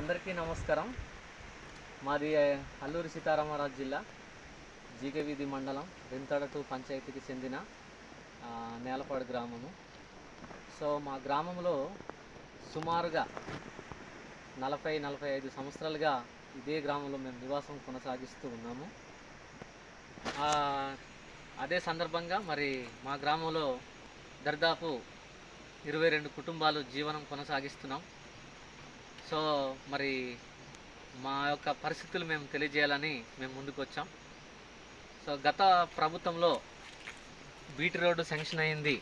అందరికీ నమస్కారం. మాది అల్లూరి సీతారామరాజు జిల్లా జీకే వీధి మండలం రింతడటు పంచాయతీకి చెందిన నేలపాడు గ్రామము. సో మా గ్రామంలో సుమారుగా నలభై నలభై ఐదు సంవత్సరాలుగా ఇదే గ్రామంలో మేము నివాసం కొనసాగిస్తూ ఉన్నాము. అదే సందర్భంగా మరి మా గ్రామంలో దర్దాపు ఇరవై రెండు కుటుంబాలు జీవనం కొనసాగిస్తున్నాం. సో మరి మా యొక్క పరిస్థితులు మేము తెలియజేయాలని మేము ముందుకు వచ్చాం సో గత ప్రభుత్వంలో బీటీ రోడ్డు శాంక్షన్ అయింది.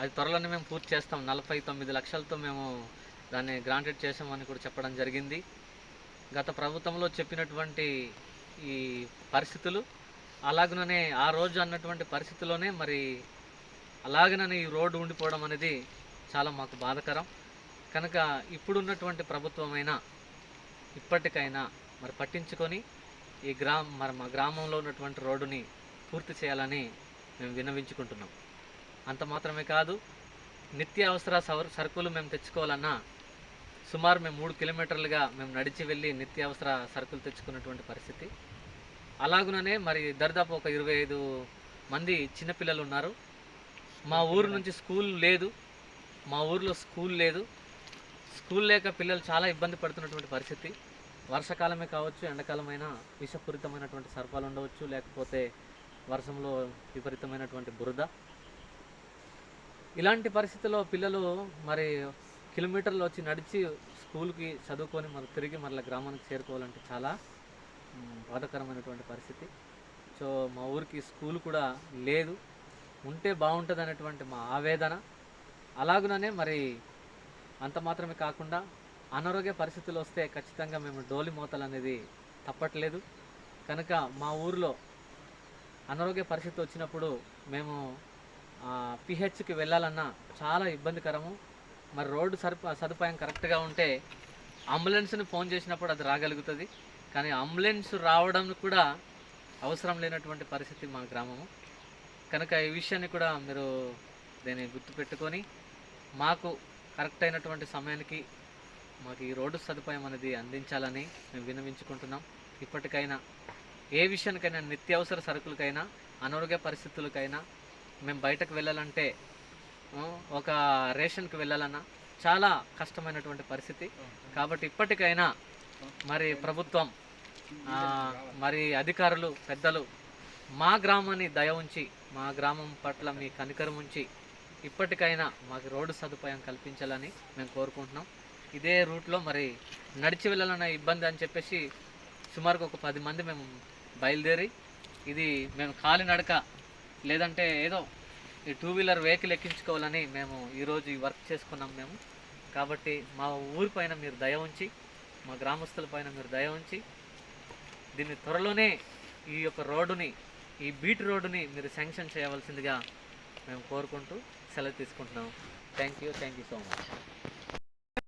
అది త్వరలోనే మేము పూర్తి చేస్తాం. నలభై తొమ్మిది లక్షలతో మేము దాన్ని గ్రాంటెడ్ చేసామని కూడా చెప్పడం జరిగింది. గత ప్రభుత్వంలో చెప్పినటువంటి ఈ పరిస్థితులు అలాగనే ఆ రోజు అన్నటువంటి పరిస్థితిలోనే మరి అలాగనే ఈ రోడ్డు ఉండిపోవడం అనేది చాలా మాకు బాధకరం. కనుక ఇప్పుడున్నటువంటి ప్రభుత్వమైనా ఇప్పటికైనా మరి పట్టించుకొని ఈ గ్రామ మరి మా గ్రామంలో ఉన్నటువంటి రోడ్డుని పూర్తి చేయాలని మేము విన్నవించుకుంటున్నాం. అంత మాత్రమే కాదు నిత్యావసర సవర్ సరుకులు మేము తెచ్చుకోవాలన్నా సుమారు మేము మూడు కిలోమీటర్లుగా మేము నడిచి వెళ్ళి నిత్యావసర సరుకులు తెచ్చుకున్నటువంటి పరిస్థితి. అలాగుననే మరి దరిదాపు ఒక ఇరవై ఐదు మంది చిన్నపిల్లలు ఉన్నారు. మా ఊరు నుంచి స్కూల్ లేదు. మా ఊర్లో స్కూల్ లేదు. స్కూల్ లేక పిల్లలు చాలా ఇబ్బంది పడుతున్నటువంటి పరిస్థితి. వర్షాకాలమే కావచ్చు ఎండాకాలమైనా విషపూరితమైనటువంటి సర్పాలు ఉండవచ్చు లేకపోతే వర్షంలో విపరీతమైనటువంటి బురద. ఇలాంటి పరిస్థితుల్లో పిల్లలు మరి కిలోమీటర్లు వచ్చి నడిచి స్కూల్కి చదువుకొని మరి తిరిగి మరలా గ్రామానికి చేరుకోవాలంటే చాలా బాధకరమైనటువంటి పరిస్థితి. సో మా ఊరికి స్కూల్ కూడా లేదు. ఉంటే బాగుంటుంది అనేటువంటి మా ఆవేదన. అలాగుననే మరి అంత మాత్రమే కాకుండా అనారోగ్య పరిస్థితులు వస్తే ఖచ్చితంగా మేము డోలి మోతలు అనేది తప్పట్లేదు. కనుక మా ఊరిలో అనారోగ్య పరిస్థితి వచ్చినప్పుడు మేము పిహెచ్కి వెళ్ళాలన్నా చాలా ఇబ్బందికరము. మరి రోడ్డు సరి సదుపాయం కరెక్ట్గా ఉంటే అంబులెన్స్ని ఫోన్ చేసినప్పుడు అది రాగలుగుతుంది. కానీ అంబులెన్స్ రావడం కూడా అవసరం లేనటువంటి పరిస్థితి మా గ్రామము. కనుక ఈ విషయాన్ని కూడా మీరు దీన్ని గుర్తుపెట్టుకొని మాకు కరెక్ట్ అయినటువంటి సమయానికి మాకు ఈ రోడ్డు సదుపాయం అనేది అందించాలని మేము విన్నవించుకుంటున్నాం. ఇప్పటికైనా ఏ విషయానికైనా నిత్యావసర సరుకులకైనా అనారోగ్య పరిస్థితులకైనా మేము బయటకు వెళ్ళాలంటే ఒక రేషన్కి వెళ్ళాలన్నా చాలా కష్టమైనటువంటి పరిస్థితి. కాబట్టి ఇప్పటికైనా మరి ప్రభుత్వం మరి అధికారులు పెద్దలు మా గ్రామాన్ని దయ ఉంచి మా గ్రామం పట్ల మీ కనికరం ఉంచి ఇప్పటికైనా మాకు రోడ్డు సదుపాయం కల్పించాలని మేము కోరుకుంటున్నాం. ఇదే రూట్లో మరి నడిచి వెళ్ళాలన్న ఇబ్బంది అని చెప్పేసి సుమారుగా ఒక పది మంది మేము బయలుదేరి ఇది మేము కాలినడక లేదంటే ఏదో ఈ టూ వీలర్ వెహికల్ ఎక్కించుకోవాలని మేము ఈరోజు ఈ వర్క్ చేసుకున్నాం మేము. కాబట్టి మా ఊరి పైన మీరు దయ ఉంచి మా గ్రామస్తుల పైన మీరు దయ ఉంచి దీన్ని త్వరలోనే ఈ యొక్క రోడ్డుని ఈ బీట్ రోడ్డుని మీరు శాంక్షన్ చేయవలసిందిగా మేము కోరుకుంటూ సెలవు తీసుకుంటున్నాం. Thank you thank you so much